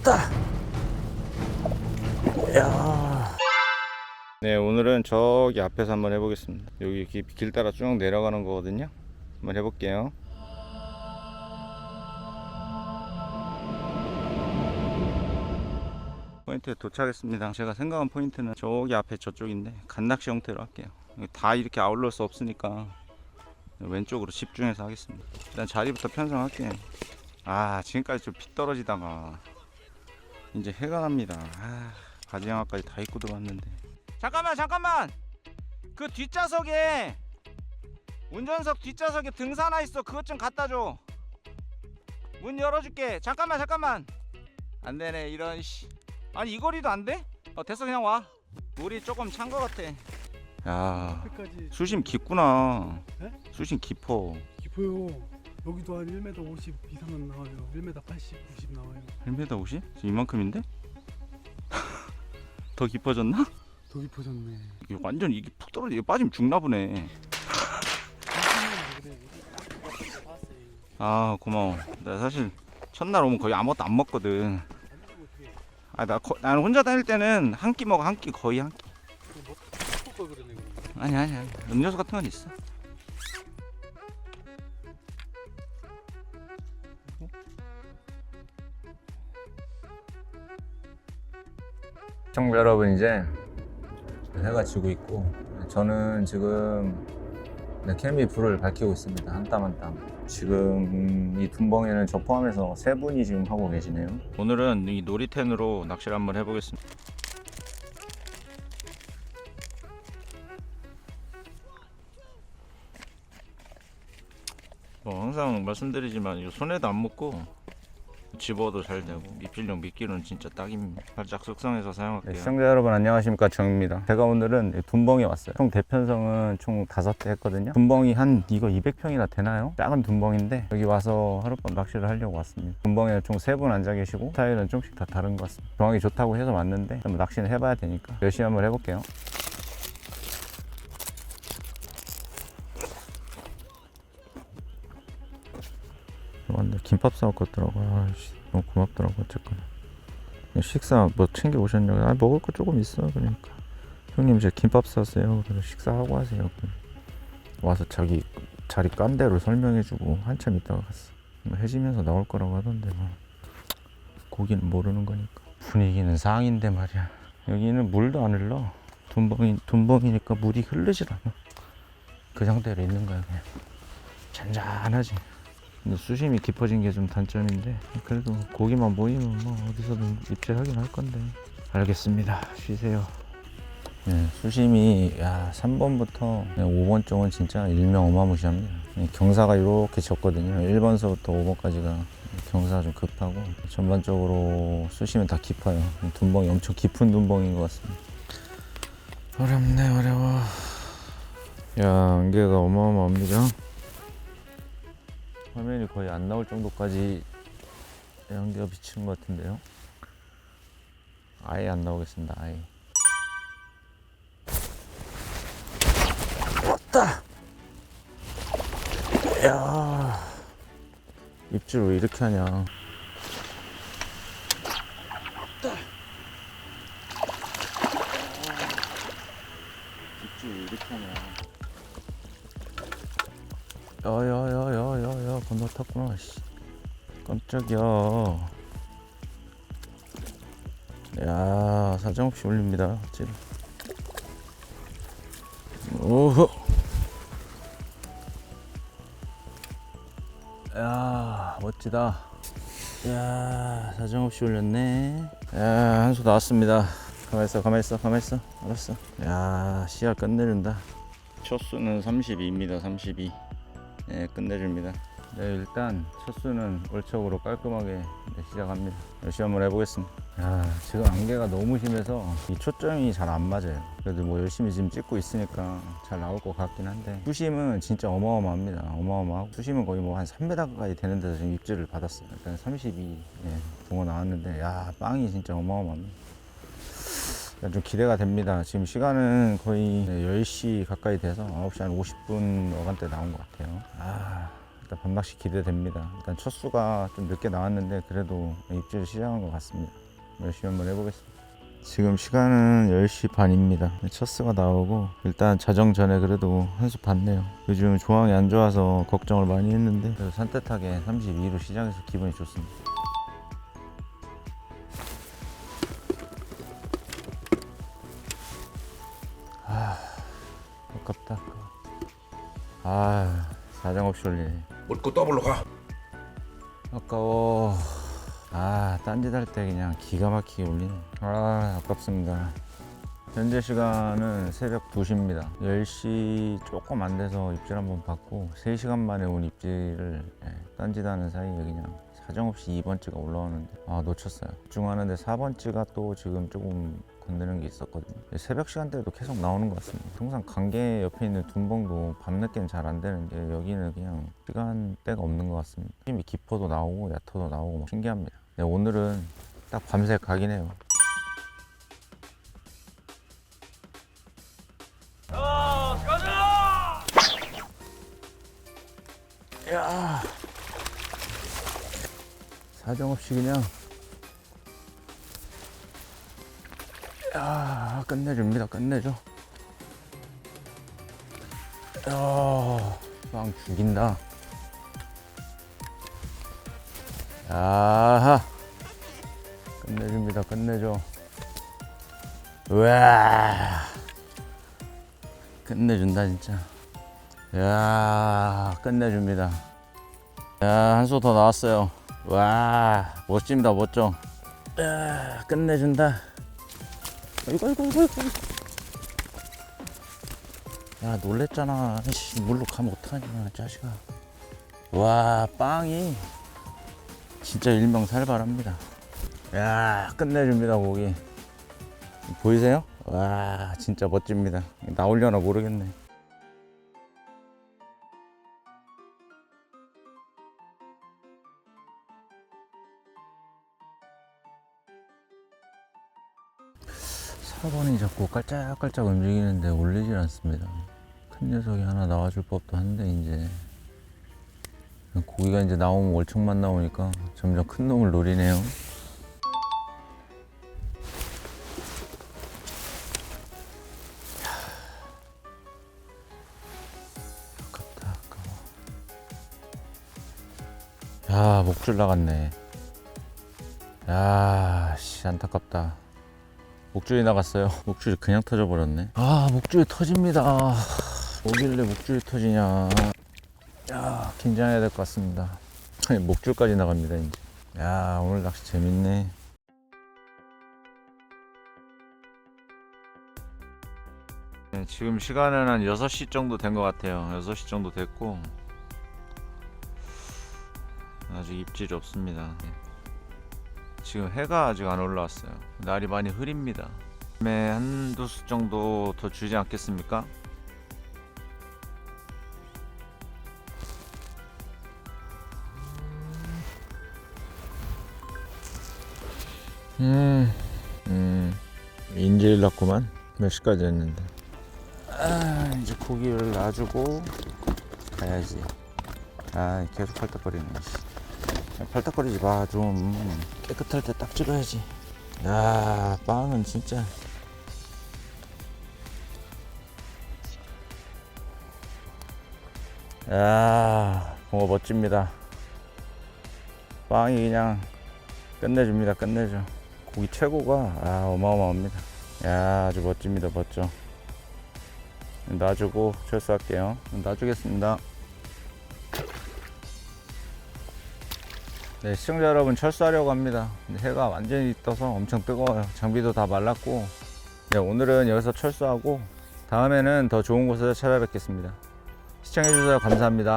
왔다. 야. 네, 오늘은 저기 앞에서 한번 해보겠습니다. 여기 길, 길 따라 쭉 내려가는 거거든요. 한번 해볼게요. 포인트에 도착했습니다. 제가 생각한 포인트는 저기 앞에 저쪽인데 간낚시 형태로 할게요. 다 이렇게 아울러올 수 없으니까 왼쪽으로 집중해서 하겠습니다. 일단 자리부터 편성할게요. 아 지금까지 좀 피 떨어지다가 이제 해가 납니다. 아, 바지 양화까지 다 입고 들어왔는데. 잠깐만 잠깐만. 그 뒷좌석에 운전석 뒷좌석에 등산 하나 있어. 그것 좀 갖다 줘. 문 열어줄게. 잠깐만 잠깐만. 안 되네 이런 씨. 아니 이 거리도 안 돼? 어 됐어 그냥 와. 물이 조금 찬 거 같아. 야 수심 깊구나. 네? 수심 깊어. 깊어요. 여기도 한 1m 50 이상은 나와요. 1m 80, 90 나와요. 1m 50? 지금 이만큼인데? 더 깊어졌나? 더 깊어졌네. 이게 완전 이게 푹 떨어져. 빠지면 죽나 보네. 아 고마워. 나 사실 첫날 오면 거의 아무것도 안 먹거든. 아나 나는 혼자 다닐 때는 한 끼 먹어 한 끼 거의 한 끼. 아니 아니 아니. 음료수 같은 건 있어. 시청자 여러분 이제 해가 지고 있고 저는 지금 네, 캠이 불을 밝히고 있습니다. 한 땀 한 땀. 지금 이 둔벙이는 저 포함해서 세 분이 지금 하고 계시네요. 오늘은 이 놀이텐으로 낚시를 한번 해보겠습니다. 항상 말씀드리지만 이거 손에도 안 묻고 집어도 잘 되고 입질용 미끼는 진짜 딱입니다. 살짝 숙성해서 네, 사용할게요. 시청자 여러분 안녕하십니까? 정입니다. 제가 오늘은 이 둔벙이 왔어요. 총 대편성은 총 다섯 대 했거든요. 둔벙이 한 이거 200평이나 되나요? 작은 둔벙인데 여기 와서 하룻밤 낚시를 하려고 왔습니다. 둔벙에는 총 세 분 앉아 계시고 스타일은 조금씩 다 다른 것 같습니다. 정하기 좋다고 해서 왔는데 한번 낚시는 해봐야 되니까 열심히 한번 해볼게요 김밥 사왔거더라고. 아씨 너무 고맙더라고 어쨌거나. 식사 뭐 챙겨 오셨냐고. 아 먹을 거 조금 있어 그러니까. 형님 이제 김밥 샀어요. 그래서 식사하고 하세요. 와서 자기 자리 깐 대로 설명해주고 한참 있다가 갔어. 뭐 해지면서 나올 거라고 하던데 뭐. 고기는 모르는 거니까. 분위기는 상인데 말이야. 여기는 물도 안 흘러. 둔벙이 둔벙이니까 물이 흐르질 않아. 그 상태로 있는 거야 그냥. 잔잔하지. 근데 수심이 깊어진 게 좀 단점인데 그래도 고기만 보이면 뭐 어디서든 입질하긴 할 건데. 알겠습니다. 쉬세요. 네, 수심이 야 3번부터 5번 쪽은 진짜 일명 어마무시합니다. 네, 경사가 이렇게 졌거든요. 1번서부터 5번까지가 경사가 좀 급하고 전반적으로 수심은 다 깊어요. 둔벙이 엄청 깊은 둔벙인 것 같습니다. 어렵네 어려워. 야 안개가 어마어마합니다 화면이 거의 안 나올 정도까지 연기가 비치는 것 같은데요. 아예 안 나오겠습니다. 아예. 왔다. 야 입질 왜 이렇게 하냐. 입질 왜 이렇게 하냐. 야야야야야야 건너탔구나. 씨. 깜짝이야. 야 사정없이 올립니다. 찌 오호. 야 멋지다. 야 사정없이 올렸네. 야 한 수 나왔습니다. 가만 있어 가만 있어 가만 있어. 알았어. 야 씨알 끝내준다. 첫 수는 32입니다. 32. 네, 끝내줍니다. 네 일단 첫 수는 월척으로 깔끔하게 네, 시작합니다. 열심히 한번 해보겠습니다. 야 지금 안개가 너무 심해서 이 초점이 잘 안 맞아요. 그래도 뭐 열심히 지금 찍고 있으니까 잘 나올 것 같긴 한데 수심은 진짜 어마어마합니다. 어마어마하고 수심은 거의 뭐 한 3m까지 되는 데서 지금 입질을 받았어요. 일단 32 예, 동어 나왔는데 야 빵이 진짜 어마어마합니다. 좀 기대가 됩니다. 지금 시간은 거의 네, 10시 가까이 돼서 9시 한 50분 어간때 나온 것 같아요. 아, 일단 밤낚시 기대됩니다. 일단 첫 수가 좀 늦게 나왔는데 그래도 입질 시작한 것 같습니다. 열심히 한번 해보겠습니다. 지금 시간은 10시 반입니다. 첫 수가 나오고 일단 자정 전에 그래도 한 수 봤네요. 요즘 조항이 안 좋아서 걱정을 많이 했는데 그래도 산뜻하게 32로 시작해서 기분이 좋습니다. 아, 아깝다. 아, 사정없이 올리네. 묻고 더블로 가. 아까워. 아, 딴짓 할 때 그냥 기가 막히게 올리네. 아, 아깝습니다. 현재 시간은 새벽 2시입니다. 10시 조금 안 돼서 입질 한번 받고 3시간 만에 온 입질을 예, 딴짓하는 사이에 그냥 사정없이 2번째가 올라오는데 아 놓쳤어요. 집중하는데 4번째가 또 지금 조금 건드는 게 있었거든요. 새벽 시간대에도 계속 나오는 것 같습니다. 통상 관계 옆에 있는 둔봉도 밤늦게는 잘 안 되는데 여기는 그냥 시간대가 없는 것 같습니다. 힘이 깊어도 나오고 얕아도 나오고 뭐 신기합니다. 네, 오늘은 딱 밤새 해요. 야 사정없이 그냥 야 끝내줍니다. 끝내줘. 야 빵 죽인다. 야하. 끝내줍니다. 끝내줘. 우와 끝내준다 진짜. 야 끝내줍니다. 야한수더 나왔어요. 와 멋집니다 멋져. 야 끝내준다 아이고 아이고 아이고 아이고 야 놀랬잖아 씨, 물로 가면 어떡하냐 자식아. 와 빵이 진짜 일명살발합니다. 야 끝내줍니다 고기. 보이세요? 와 진짜 멋집니다. 나올려나 모르겠네 사번이 자꾸 깔짝깔짝 움직이는데 올리질 않습니다. 큰 녀석이 하나 나와줄 법도 한데 이제 고기가 이제 나오면 월척만 나오니까 점점 큰 놈을 노리네요. 야 목줄 나갔네. 야, 씨 안타깝다. 목줄이 나갔어요. 목줄이 그냥 터져버렸네. 아, 목줄이 터집니다. 뭐길래 목줄이 터지냐. 야, 긴장해야 될 것 같습니다. 목줄까지 나갑니다, 이제. 야, 오늘 낚시 재밌네. 네, 지금 시간은 한 6시 정도 된 것 같아요. 6시 정도 됐고 아직 입질이 없습니다. 네. 지금 해가 아직 안 올라왔어요. 날이 많이 흐립니다. 다음에 한두 수 정도 더 주지 않겠습니까? 음, 음, 인질 났구만. 몇 시까지 했는데. 아, 이제 고기를 놔주고 가야지. 아, 계속 팔딱거리네. 팔딱거리지 마, 좀. 깨끗할 때 딱 찍어야지. 야, 빵은 진짜. 야, 붕어 멋집니다. 빵이 그냥 끝내줍니다, 끝내줘. 고기 최고가 아 어마어마합니다. 야 아주 멋집니다, 멋져. 놔주고 철수할게요. 놔주겠습니다. 네 시청자 여러분 철수하려고 합니다. 해가 완전히 떠서 엄청 뜨거워요. 장비도 다 말랐고 네, 오늘은 여기서 철수하고 다음에는 더 좋은 곳에서 찾아뵙겠습니다. 시청해주셔서 감사합니다.